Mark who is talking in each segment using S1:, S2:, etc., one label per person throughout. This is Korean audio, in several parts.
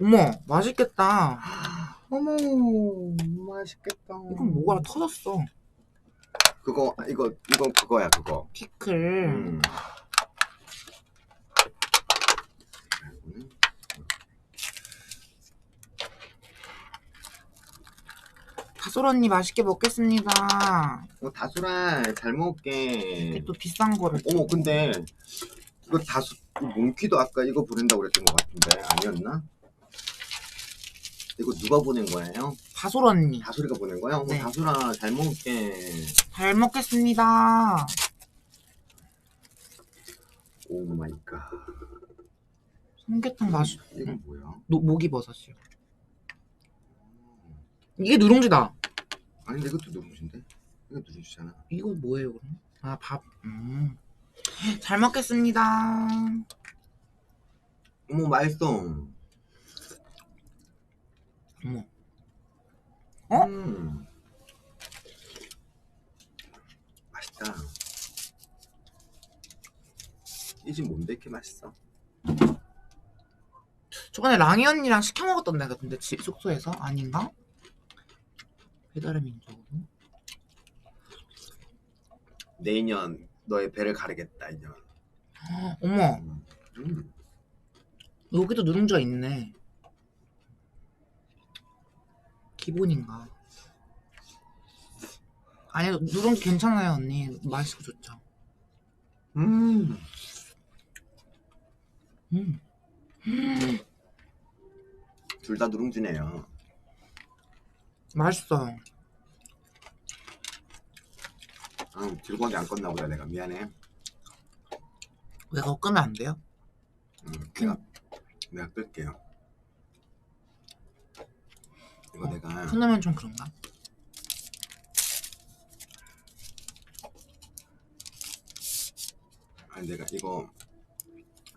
S1: 어머, 맛있겠다.
S2: 어머 맛있겠다.
S1: 이건 뭐가 터졌어.
S2: 그거 이거 이거 그거야 그거.
S1: 피클.
S2: 음.
S1: 다솔 언니 맛있게 먹겠습니다.
S2: 어, 다수라 잘 먹을게.
S1: 이게 또 비싼 거를.
S2: 어머 근데 이거 다수 이 몽키도 아까 이거 보낸다고 그랬던 것 같은데 아니었나? 이거 누가 보낸 거예요?
S1: 다솔 언니.
S2: 다수리가 보낸? 어머
S1: 네.
S2: 다수라 잘 먹을게.
S1: 잘 먹겠습니다.
S2: 오 마이 갓.
S1: 삼계탕 맛이.
S2: 이건 뭐야?
S1: 노, 목이버섯이요. 이게 누룽지다.
S2: 아니 근데 이것도 누룽지인데? 이거 누룽지잖아.
S1: 이거 뭐예요, 그럼? 아, 밥. 음. 잘 먹겠습니다.
S2: 어머 맛있어.
S1: 어머. 어?
S2: 음. 맛있다. 이 집 뭔데 이렇게 맛있어?
S1: 저번에 랑이 언니랑 시켜 먹었던 데 같은데 집 숙소에서 아닌가? 배달의 민족으로.
S2: 내년 너의 배를 가르겠다 인연.
S1: 어머,
S2: 음. 음.
S1: 여기도 누룽지가 있네. 기본인가? 아니 누룽지 괜찮아요 언니 맛있고 좋죠.
S2: 음.
S1: 음.
S2: 둘다 누룽지네요.
S1: 맛있어요.
S2: 아, 즐거운데 안 껐나 보다 내가 미안해.
S1: 왜 그거 끄면 안 돼요?
S2: 음, 내가 내가 끌게요. 이거
S1: 어,
S2: 내가
S1: 켜놓으면 좀 그런가?
S2: 아니 내가 이거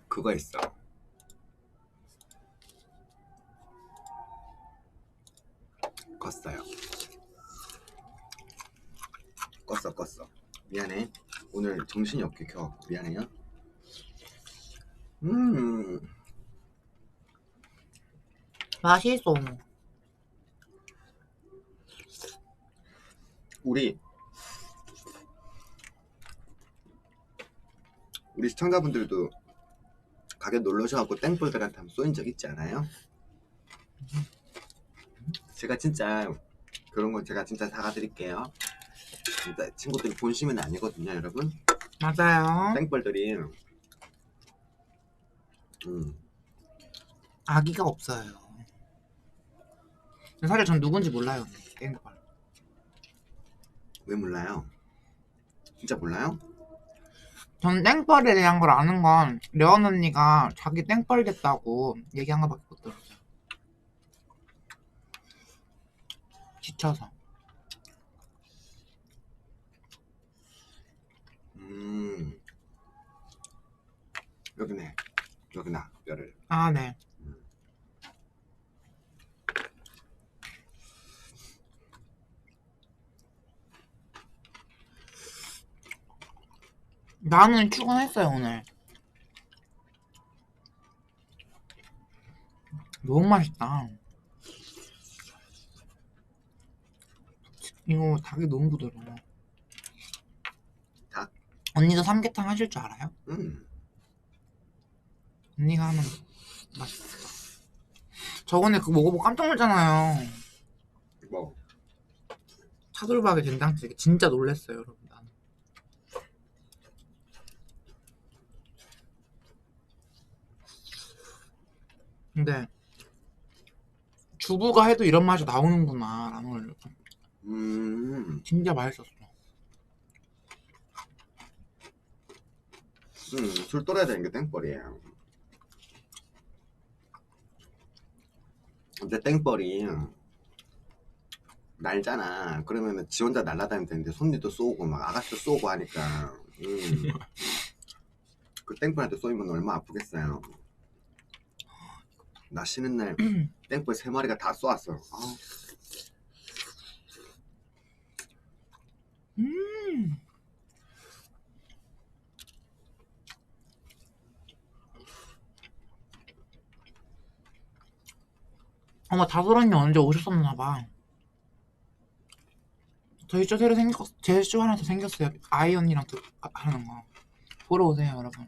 S2: 그거 있어. 껐어요. 껐어 껐어. 미안해. 오늘 정신이 없게 켜. 미안해요. 음.
S1: 맛있어.
S2: 우리 우리 시청자분들도 가게 놀러 오셔갖고 땡벌들한테 한번 쏘인 적 있지 않아요? 제가 진짜 그런 건 제가 진짜 사과드릴게요. 진짜 친구들이 본심은 아니거든요, 여러분.
S1: 맞아요.
S2: 땡벌들이 음,
S1: 아기가 없어요. 사실 전 누군지 몰라요. 땡벌.
S2: 왜 몰라요? 진짜 몰라요?
S1: 전 땡벌에 대한 걸 아는 건 레원 언니가 자기 땡벌 됐다고 얘기한 거밖에 못 들었어요. 지쳐서.
S2: 음, 여기네, 여기나 뼈를.
S1: 아, 네. 나는 출근했어요, 오늘. 너무 맛있다. 이거 닭이 너무 부드러워.
S2: 닭?
S1: 언니도 삼계탕 하실 줄 알아요?
S2: 음,
S1: 언니가 하면 맛있겠다. 저번에 그거 먹어보고 깜짝 놀랐잖아요.
S2: 뭐
S1: 차돌박이 된장찌개 진짜 놀랬어요, 여러분. 근데 주부가 해도 이런 맛이 나오는구나 라는 걸
S2: 음,
S1: 진짜 맛있었어.
S2: 음, 술 떨어야 되는 게 땡벌이에요. 근데 땡벌이 날잖아. 그러면은 지 혼자 날아다니면 되는데 손님도 쏘고 막 아가씨도 쏘고 하니까 음. 그 땡벌한테 쏘이면 얼마 아프겠어요. 나 쉬는 날 땡벌 세 마리가 다 쏘았어. 아,
S1: 음. 어머 다솔 언니 언제 오셨었나 봐. 저희 쇼 새로 생겼 제쇼 하나 더 생겼어요. 아이 언니랑 또 아, 하는 거 보러 오세요 여러분.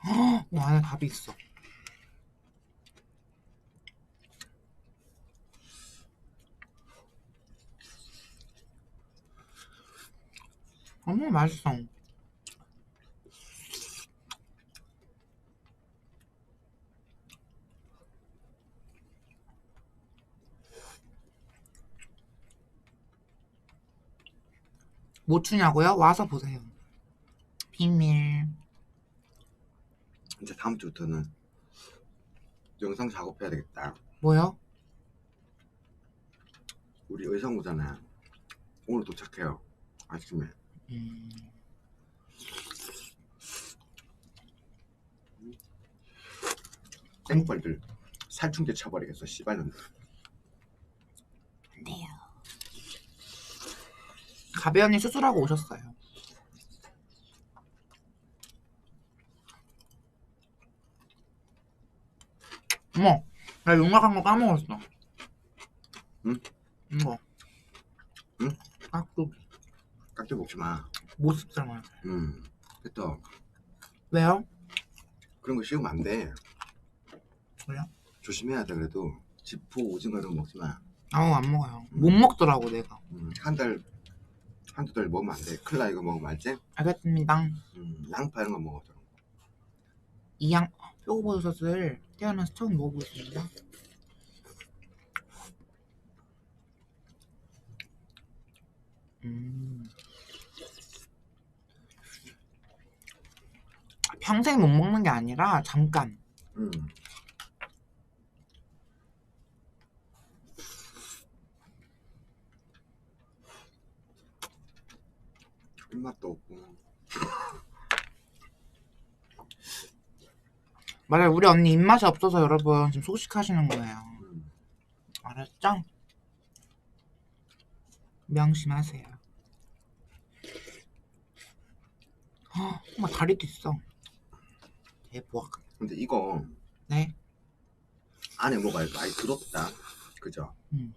S1: 헉, 와 안에 답이 있어. 너무 맛있어. 못 추냐고요? 와서 보세요. 비밀.
S2: 주부터는 영상 작업해야 되겠다.
S1: 뭐요?
S2: 우리 의성우잖아. 오늘 도착해요. 아침에.
S1: 음,
S2: 땡벌들 살충제 쳐버리겠어. 씨발년들.
S1: 안 돼요. 가비 언니 수술하고 오셨어요. 어머, 나 용락한 거 까먹었어.
S2: 응?
S1: 이거.
S2: 응?
S1: 깍두기.
S2: 깍두기 먹지 마.
S1: 모습 삶아야 돼.
S2: 음. 됐다.
S1: 왜요?
S2: 그런 거 씌우면 안 돼.
S1: 왜요?
S2: 조심해야 돼 그래도. 지포 오징어 이런 거 먹지 마.
S1: 아우 안 먹어요. 못 먹더라고 내가.
S2: 음, 한 달, 한두 달 먹으면 안 돼. 클라 이거 먹으면 알지?
S1: 알겠습니다.
S2: 음, 양파 이런 거 먹어. 좀.
S1: 이양 표고버섯을 태어나서 처음 먹어보겠습니다. 음. 평생 못 먹는 게 아니라 잠깐.
S2: 음. 입맛도 없고.
S1: 맞아요. 우리 언니 입맛이 없어서 여러분 지금 소식하시는 거예요.
S2: 음.
S1: 알았죠? 명심하세요. 아, 엄마 다리도 있어. 대박.
S2: 근데 이거
S1: 네.
S2: 안에 뭐가 많이 들었다. 그죠?
S1: 음.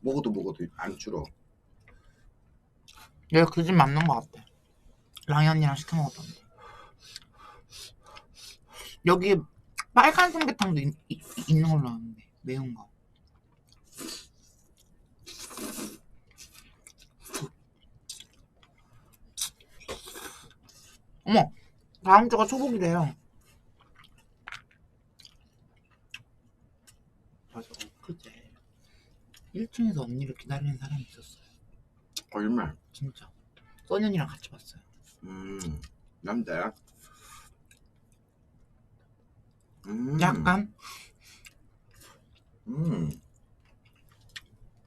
S2: 먹어도 먹어도 안 줄어.
S1: 내가 그집 맞는 것 같아. 랑이 언니랑 시켜 먹었던데. 여기 빨간 삼계탕도 있, 있, 있는 걸로 아는데 매운 거. 어머, 다음 주가 초복이래요. 맞아, 그제 1층에서 언니를 기다리는 사람이 있었어요.
S2: 거짓말.
S1: 진짜. 써년이랑 같이 봤어요.
S2: 음. 남자야? 음.
S1: 약간
S2: 음.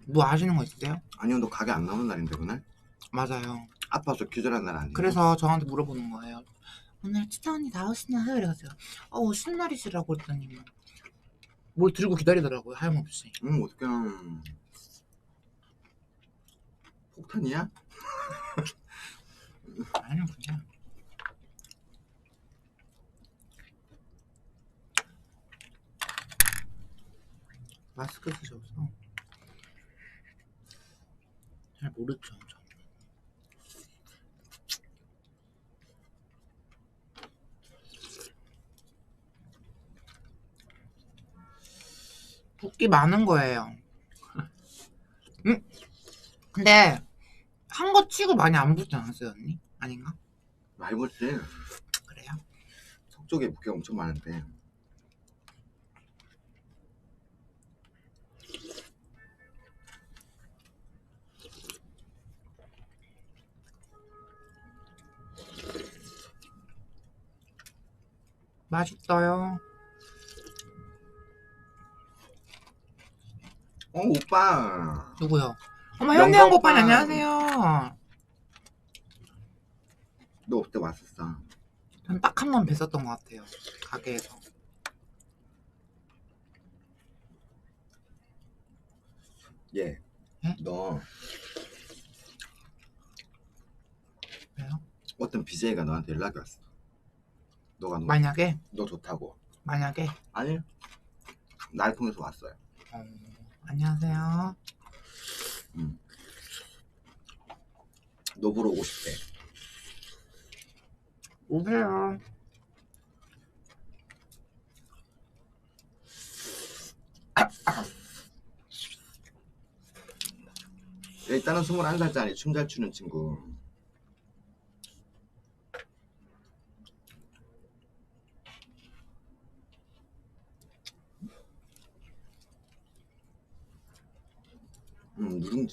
S1: 뭐 아시는 거 있으세요?
S2: 아니요, 너 가게 안 나오는 날인데 그날?
S1: 맞아요.
S2: 아파서 기절한 날 아니에요?
S1: 그래서 저한테 물어보는 거예요. 오늘 치타 언니 나오시나요? 이래가지고 어 오신 날이시라고 했더니 뭘 들고 기다리더라고요 하염없이.
S2: 음, 어떡해. 폭탄이야?
S1: 아니요 그냥. 마스크 쓰셔서 잘 모르죠. 저. 붓기 많은 거예요. 음? 근데 한 거 치고 많이 안 붓지 않았어요 언니? 아닌가?
S2: 많이 봤지.
S1: 그래요?
S2: 속 쪽에 붓기가 엄청 많은데.
S1: 맛있어요.
S2: 어, 오빠.
S1: 누구요? 어머
S2: 영광
S1: 현대형 오빠
S2: 오빠.
S1: 안녕하세요.
S2: 너 그때 왔었어.
S1: 전 딱 한 번 뵀었던 것 같아요. 가게에서.
S2: 예.
S1: 예?
S2: 너
S1: 왜요?
S2: 어떤 BJ가 너한테 연락이 왔어. 너가 너,
S1: 만약에
S2: 너 좋다고.
S1: 만약에
S2: 아니 날 통해서 왔어요.
S1: 어, 안녕하세요.
S2: 너 보러 오고 싶대.
S1: 오세요.
S2: 일단은 21살짜리 춤 잘 추는 친구.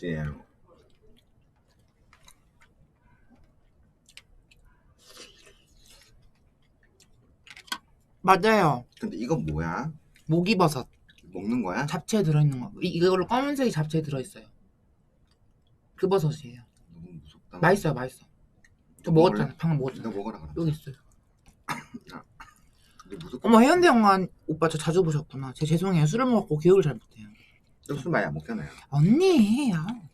S2: 음, 누룽지예요.
S1: 맞아요.
S2: 근데 이건 뭐야?
S1: 모기버섯
S2: 먹는 거야?
S1: 잡채에 들어있는 거. 이, 이걸로 검은색이 잡채에 들어있어요. 그 버섯이에요.
S2: 너무 무섭다.
S1: 맛있어요, 맛있어. 저
S2: 너
S1: 먹었잖아.
S2: 먹을래?
S1: 방금
S2: 너
S1: 먹었잖아.
S2: 먹어라 그럼.
S1: 여기 있어요.
S2: 근데 무섭다.
S1: 어머 해운대 영화 오빠 저 자주 보셨구나. 제 죄송해요. 술을 먹고 기억을 잘 못해요.
S2: 술 많이 안 먹잖아요.
S1: 언니, 아,
S2: 음,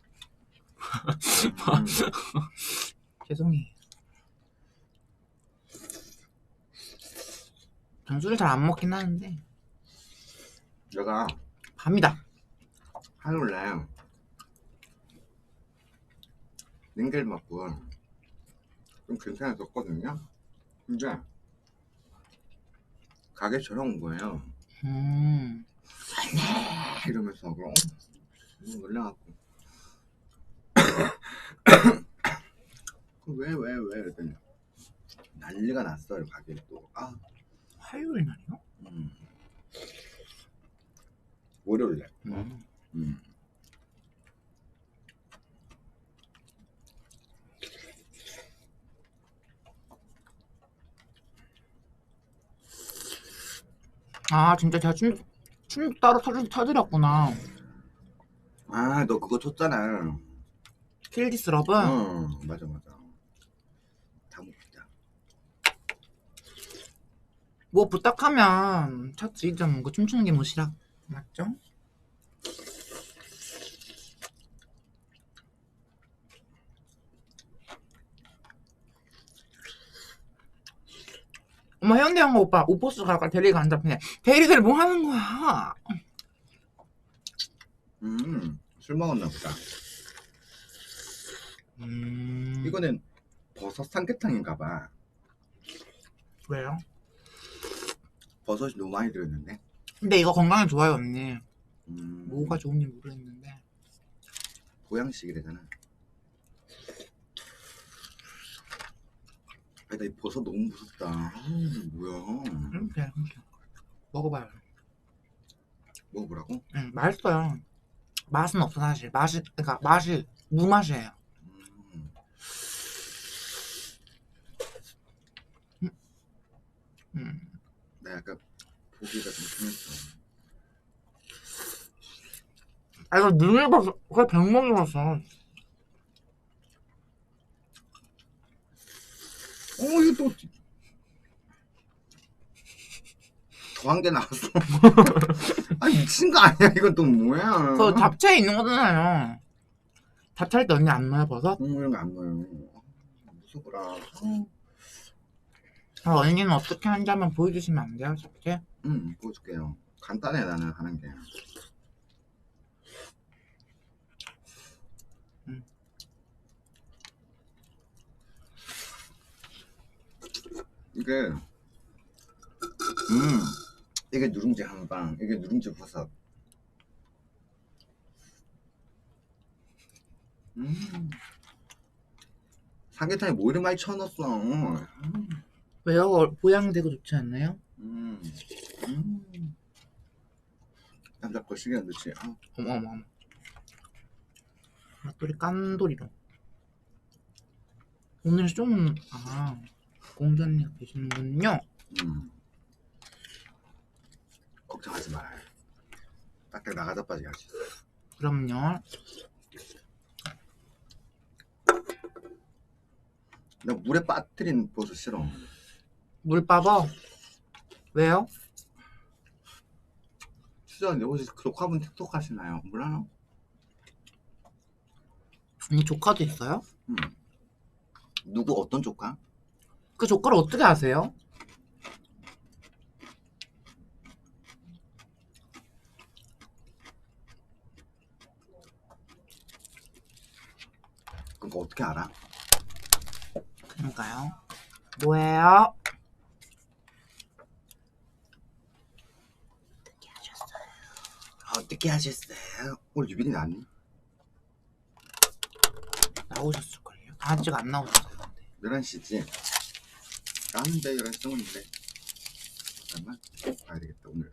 S1: 죄송해요. 전 술을 잘 안 먹긴 하는데
S2: 내가
S1: 밤이다.
S2: 하루래 냉겔 맞고 좀 괜찮았었거든요. 근데 가게 전화 온 거예요.
S1: 음,
S2: 이러면서 그럼 너무 놀라갖고 왜왜 왜, 왜? 이랬더니 난리가 났어요 가게에 또. 아,
S1: 화요일 날이요?
S2: 음. 월요일에.
S1: 음.
S2: 음.
S1: 아 진짜 제가 춤, 춤 따로 터드, 터드렸구나.
S2: 아, 너 그거 쳤잖아.
S1: 킬디스 러브.
S2: 응, 맞아, 맞아. 다 먹자.
S1: 뭐 부탁하면 찾지 좀그 춤추는 게 뭐시라 맞죠? 어머 해운대 영화 오빠 오포스 갈까 대리가 안 잡히네 대리들 뭐 하는 거야
S2: 음, 술 먹었나 보다.
S1: 음
S2: 이거는 버섯 삼계탕인가 봐.
S1: 왜요?
S2: 버섯이 너무 많이 들어있는데.
S1: 근데 이거 건강에 좋아요 언니
S2: 음,
S1: 뭐가 좋은지 모르겠는데
S2: 보양식이래잖아. 아니, 나이 버섯 너무 무섭다. 아, 뭐야.
S1: 이렇게 이렇게 먹어봐요
S2: 먹어보라고?
S1: 응 맛있어요 맛은 없어 사실 맛이 그러니까 맛이 무맛이에요
S2: 음,
S1: 음.
S2: 나 약간 보기가 좀 심했어.
S1: 아 이거 눈을 봤어 그래 백목이 봤어
S2: 어, 이거 또. 더한 게 나왔어. 아니, 미친 거 아니야? 이건 또 뭐야?
S1: 그 잡채에 있는 거잖아요 잡채할 때 언니 안 넣어요 버섯?
S2: 음, 이런 거안 넣어요. 무서워라.
S1: 아, 언니는 어떻게 하는지 한번 보여주시면 안 돼요 잡채?
S2: 응, 보여줄게요. 간단해, 나는 하는 게. 이게, 음, 이게 누룽지 한방, 이게 누룽지 버섯. 음, 삼계탕에 뭐 이리 많이 쳐넣었어.
S1: 왜요? 어, 보양되고 좋지 않나요?
S2: 음, 음. 남자 거 시계 안 넣지. 아,
S1: 어머 어머 어머 맛돌이 깐돌이로 오늘 좀 아, 공전력 계시는군요
S2: 음. 걱정하지 마. 딱딱 나가자 빠지 할수 있어.
S1: 그럼요
S2: 나 물에 빠뜨린 버섯 싫어.
S1: 물 빠버 왜요?
S2: 수저님 혹시 녹화분 틱톡 하시나요? 몰라요?
S1: 언니 조카도 있어요?
S2: 음. 누구 어떤 조카?
S1: 그 조건을 어떻게 아세요?
S2: 그거 어떻게 알아?
S1: 그런가요? 뭐예요? 어떻게 하셨어요?
S2: 아, 오늘 유빈이 나왔니?
S1: 나오셨을걸요? 아직 안 나오셨어요
S2: 11시지? 나는데 11시 넘었는데 잠깐만 봐야 되겠다 오늘